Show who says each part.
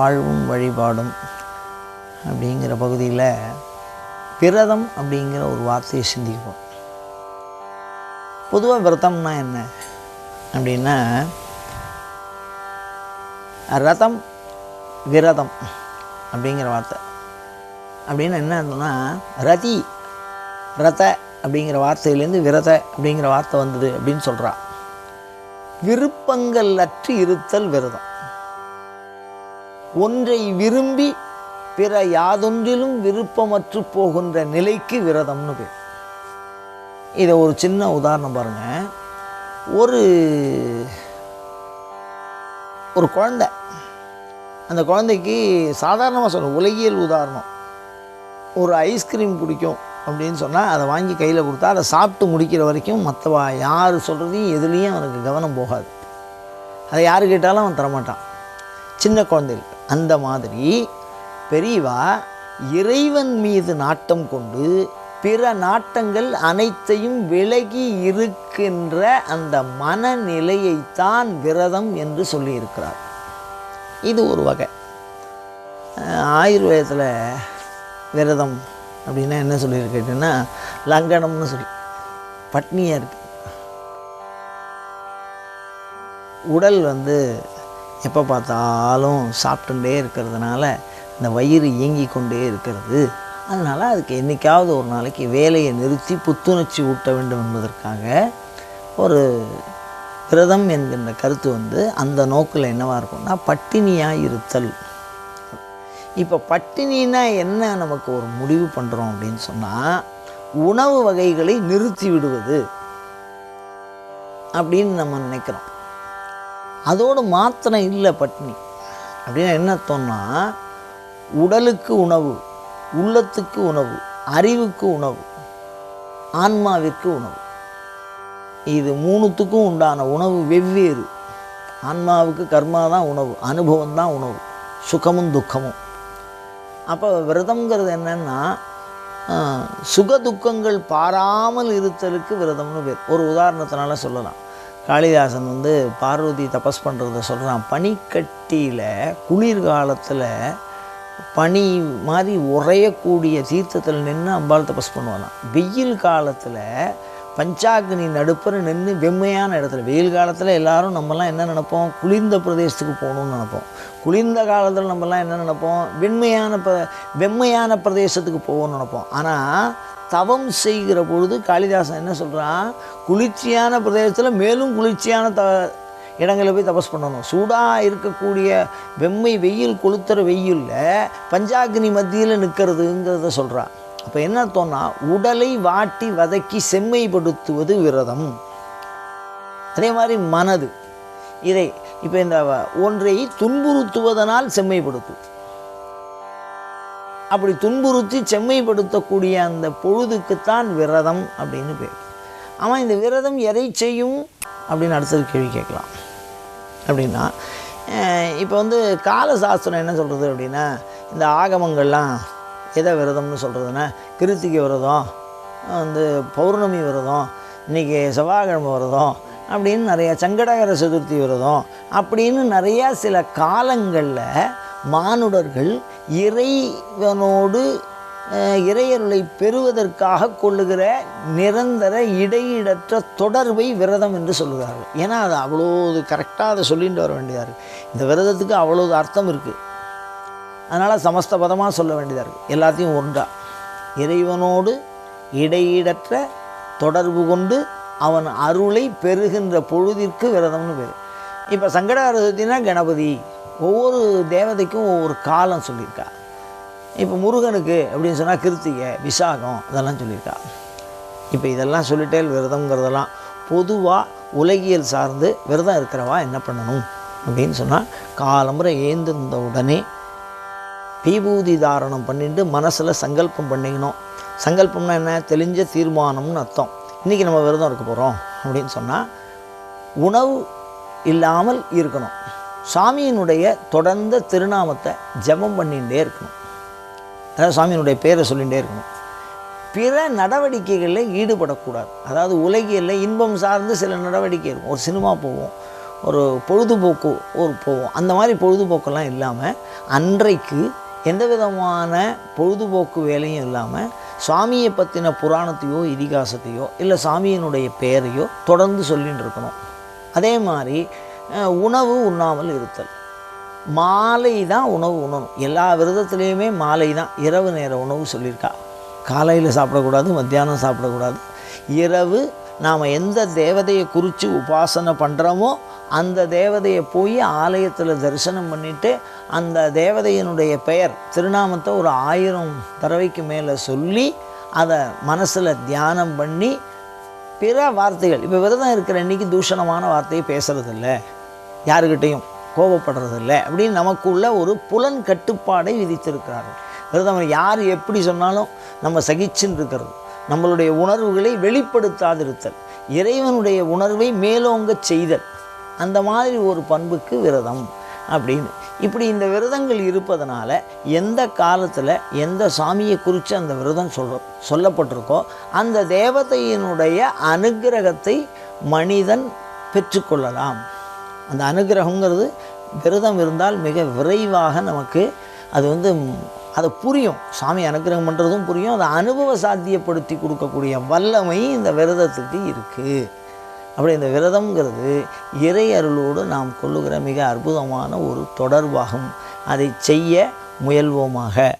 Speaker 1: வாழ்வும் வழிபாடும் அப்படிங்கிற பகுதியில் விரதம் அப்படிங்கிற ஒரு வார்த்தையை சிந்திப்போம். பொதுவாக விரதம்னா என்ன அப்படின்னா ரதம் விரதம் அப்படிங்கிற வார்த்தை. அப்படின்னு என்ன அர்த்தம்னா ரதி ரத அப்படிங்கிற வார்த்தையிலேருந்து விரத அப்படிங்கிற வார்த்தை வந்தது அப்படின்னு சொல்கிறா விருப்பங்கள் அற்று இருத்தல் விரதம். ஒன்றை விரும்பி பிற யாதொன்றிலும் விருப்பமற்று போகின்ற நிலைக்கு விரதம்னு பேர். இதை ஒரு சின்ன உதாரணம் பாருங்க. ஒரு ஒரு குழந்தை. அந்த குழந்தைக்கு சாதாரணமாக சொல்லணும் உலகியல் உதாரணம். ஒரு ஐஸ்கிரீம் பிடிக்கும் அப்படின்னு சொன்னால் அதை வாங்கி கையில் கொடுத்தா அதை சாப்பிட்டு முடிக்கிற வரைக்கும் மற்றவா யார் சொல்கிறதையும் எதுலேயும் அவனுக்கு கவனம் போகாது. அதை யார் கேட்டாலும் அவன் தரமாட்டான். சின்ன குழந்தைகளுக்கு அந்த மாதிரி பெரியவா இறைவன் மீது நாட்டம் கொண்டு பிற நாட்டங்கள் அனைத்தையும் விலகி இருக்கின்ற அந்த மனநிலையைத்தான் விரதம் என்று சொல்லியிருக்கிறார். இது ஒரு வகை. ஆயுர்வேதத்தில் விரதம் அப்படின்னா என்ன சொல்லியிருக்கேன்னா லங்கனம்னு சொல்லி பட்னியாக இருக்குது உடல் வந்து எப்போ பார்த்தாலும் சாப்பிட்டுட்டே இருக்கிறதுனால இந்த வயிறு இயங்கி கொண்டே இருக்கிறது. அதனால் அதுக்கு என்றைக்காவது ஒரு நாளைக்கு வேலையை நிறுத்தி புத்துணர்ச்சி ஊட்ட வேண்டும் என்பதற்காக ஒரு விரதம் என்கின்ற கருத்து வந்து அந்த நோக்கில் என்னவாக இருக்கும்னா பட்டினியாக இருத்தல். இப்போ பட்டினின்னா என்ன? நமக்கு ஒரு முடிவு பண்ணுறோம் அப்படின்னு சொன்னால் உணவு வகைகளை நிறுத்தி விடுவது அப்படின்னு நம்ம நினைக்கிறோம். அதோடு மாத்திரம் இல்லை பட்டினி அப்படின்னா என்ன அர்த்தம்னா உடலுக்கு உணவு உள்ளத்துக்கு உணவு அறிவுக்கு உணவு ஆன்மாவிற்கு உணவு. இது மூணுத்துக்கும் உண்டான உணவு வெவ்வேறு. ஆன்மாவுக்கு கர்மா தான் உணவு அனுபவம் தான் உணவு சுகமும் துக்கமும். அப்போ விரதம்ங்கிறது என்னென்னா சுக துக்கங்கள் பாராமல் இருத்தலுக்கு விரதம்னு பேர். ஒரு உதாரணத்தினால சொல்லலாம். காளிதாசன் வந்து பார்வதி தபஸ் பண்ணுறத சொல்கிறான் பனிக்கட்டியில் குளிர்காலத்தில் பனி மாதிரி உறையக்கூடிய தீர்த்தத்தில் நின்று அம்பாள் தபஸ் பண்ணுவாளாம். வெயில் காலத்தில் பஞ்சாக்னி நடுப்புற நின்று வெம்மையான இடத்துல வெயில் காலத்தில் எல்லாரும் நம்மலாம் என்ன நினைப்போம்? குளிர்ந்த பிரதேசத்துக்கு போகணும்னு நினைப்போம். குளிர்ந்த காலத்தில் நம்மலாம் என்ன நினைப்போம்? வெண்மையான ப வெம்மையான பிரதேசத்துக்கு போகணும்னு நினைப்போம். ஆனால் தவம் செய்கிற பொழுது காளிதாசன் என்ன சொல்கிறான் குளிர்ச்சியான பிரதேசத்தில் மேலும் குளிர்ச்சியான த இடங்களில் போய் தபஸ் பண்ணணும். சூடாக இருக்கக்கூடிய வெம்மை வெயில் கொளுத்துற வெயிலில் பஞ்சாக்னி மத்தியில் நிற்கிறதுங்கிறத சொல்கிறான் அப்போ என்ன தோன்னா உடலை வாட்டி வதக்கி செம்மைப்படுத்துவது விரதம். அதே மாதிரி மனது. இதை இப்போ இந்த ஒன்றை துன்புறுத்துவதனால் செம்மைப்படுத்தும். அப்படி துன்புறுத்தி செம்மைப்படுத்தக்கூடிய அந்த பொழுதுக்குத்தான் விரதம் அப்படின்னு பேர். ஆமாம் இந்த விரதம் எதை செய்யும் அப்படின்னு அடுத்தது கேள்வி கேட்கலாம். அப்படின்னா இப்போ வந்து காலசாஸ்திரம் என்ன சொல்கிறது அப்படின்னா இந்த ஆகமங்கள்லாம் எதை விரதம்னு சொல்கிறதுன்னா கிருத்திகை விரதம் வந்து பௌர்ணமி விரதம் இன்றைக்கி செவ்வாய்க்கிழமை விரதம் அப்படின்னு நிறையா சங்கடகர சதுர்த்தி விரதம் அப்படின்னு நிறையா சில காலங்களில் மானுடர்கள் இறைவனோடு இறையருளை பெறுவதற்காக கொள்ளுகிற நிரந்தர இடையீடற்ற தொடர்பை விரதம் என்று சொல்கிறார்கள். ஏன்னா அது அவ்வளோ கரெக்டாக அதை சொல்லிட்டு வர வேண்டியதாக இருக்குது இந்த விரதத்துக்கு அவ்வளோ அர்த்தம் இருக்குது அதனால் சமஸ்த பதமாக சொல்ல வேண்டியதாக இருக்குது எல்லாத்தையும் ஒன்றா இறைவனோடு இடையீடற்ற தொடர்பு கொண்டு அவன் அருளை பெறுகின்ற பொழுதிற்கு விரதம்னு பேர். இப்போ சங்கடாரதினா கணபதி. ஒவ்வொரு தேவதைக்கும் ஒவ்வொரு காலம் சொல்லியிருக்கா. இப்போ முருகனுக்கு அப்படின்னு சொன்னால் கிருத்திகை விசாகம் இதெல்லாம் சொல்லியிருக்கா. இப்போ இதெல்லாம் சொல்லிட்டே விரதங்கிறதெல்லாம் பொதுவாக உலகியல் சார்ந்து விரதம் இருக்கிறவா என்ன பண்ணணும்? அப்படின்னு சொன்னால் காலம்புரை ஏந்திருந்த உடனே பீபூதி தாரணம் பண்ணிட்டு மனசில் சங்கல்பம் பண்ணிக்கணும். சங்கல்பம்னா என்ன? தெளிஞ்ச தீர்மானம்னு அர்த்தம். இன்றைக்கி நம்ம விரதம் இருக்க போகிறோம் அப்படின்னு சொன்னால் உணவு இல்லாமல் இருக்கணும். சாமியினுடைய தொடர்ந்த திருநாமத்தை ஜெபம் பண்ணிகிட்டே இருக்கணும். அதாவது சாமியினுடைய பேரை சொல்லிகிட்டே இருக்கணும். பிற நடவடிக்கைகளில் ஈடுபடக்கூடாது. அதாவது உலகியலில் இன்பம் சார்ந்து சில நடவடிக்கை இருக்கும் ஒரு சினிமா போவோம் ஒரு பொழுதுபோக்கு ஒரு போவோம். அந்த மாதிரி பொழுதுபோக்கெல்லாம் இல்லாமல் அன்றைக்கு எந்த விதமான பொழுதுபோக்கு வேலையும் இல்லாமல் சாமியை பற்றின புராணத்தையோ இதிகாசத்தையோ இல்லை சாமியினுடைய பெயரையோ தொடர்ந்து சொல்லிகிட்டு இருக்கணும். அதே மாதிரி உணவு உண்ணாமல் இருத்தல். மாலை தான் உணவு உண்ணணும். எல்லா விரதத்துலேயுமே மாலை தான். இரவு நேர உணவு சொல்லியிருக்கா. காலையில் சாப்பிடக்கூடாது மத்தியானம் சாப்பிடக்கூடாது. இரவு நாம் எந்த தேவதையை குறித்து உபாசனை பண்ணுறோமோ அந்த தேவதையை போய் ஆலயத்தில் தரிசனம் பண்ணிவிட்டு அந்த தேவதையினுடைய பெயர் திருநாமத்தை ஒரு ஆயிரம் தடவைக்கு மேலே சொல்லி அதை மனசில் தியானம் பண்ணி பிற வார்த்தைகள் இப்போ விரதம் இருக்கிற அன்னைக்கு தூஷணமான வார்த்தையை பேசுறதில்ல. யாருக்கிட்டையும் கோபப்படுறதில்ல அப்படின்னு நமக்குள்ள ஒரு புலன் கட்டுப்பாடை விதித்திருக்கிறார்கள். விரதம் யார் எப்படி சொன்னாலும் நம்ம சகிச்சுன்னு இருக்கிறது. நம்மளுடைய உணர்வுகளை வெளிப்படுத்தாதிருத்தல் இறைவனுடைய உணர்வை மேலோங்க செய்தல் அந்த மாதிரி ஒரு பண்புக்கு விரதம் அப்படின்னு. இப்படி இந்த விரதங்கள் இருப்பதனால எந்த காலத்தில் எந்த சாமியை குறித்து அந்த விரதம் சொல்ல சொல்லப்பட்டிருக்கோ அந்த தேவதையினுடைய அனுக்கிரகத்தை மனிதன் பெற்றுக்கொள்ளலாம். அந்த அனுகிரகங்கிறது விரதம் இருந்தால் மிக விரைவாக நமக்கு அது வந்து அதை அது புரியும். சாமி அனுக்கிரகம் பண்ணுறதும் புரியும். அதை அனுபவ சாத்தியப்படுத்தி கொடுக்கக்கூடிய வல்லமை இந்த விரதத்துக்கு இருக்குது அப்படி இந்த விரதம்ங்கிறது இறை அருளோடு நாம் கொள்ளுகிற மிக அற்புதமான ஒரு தொடர்பாகும். அதை செய்ய முயல்வோமாக.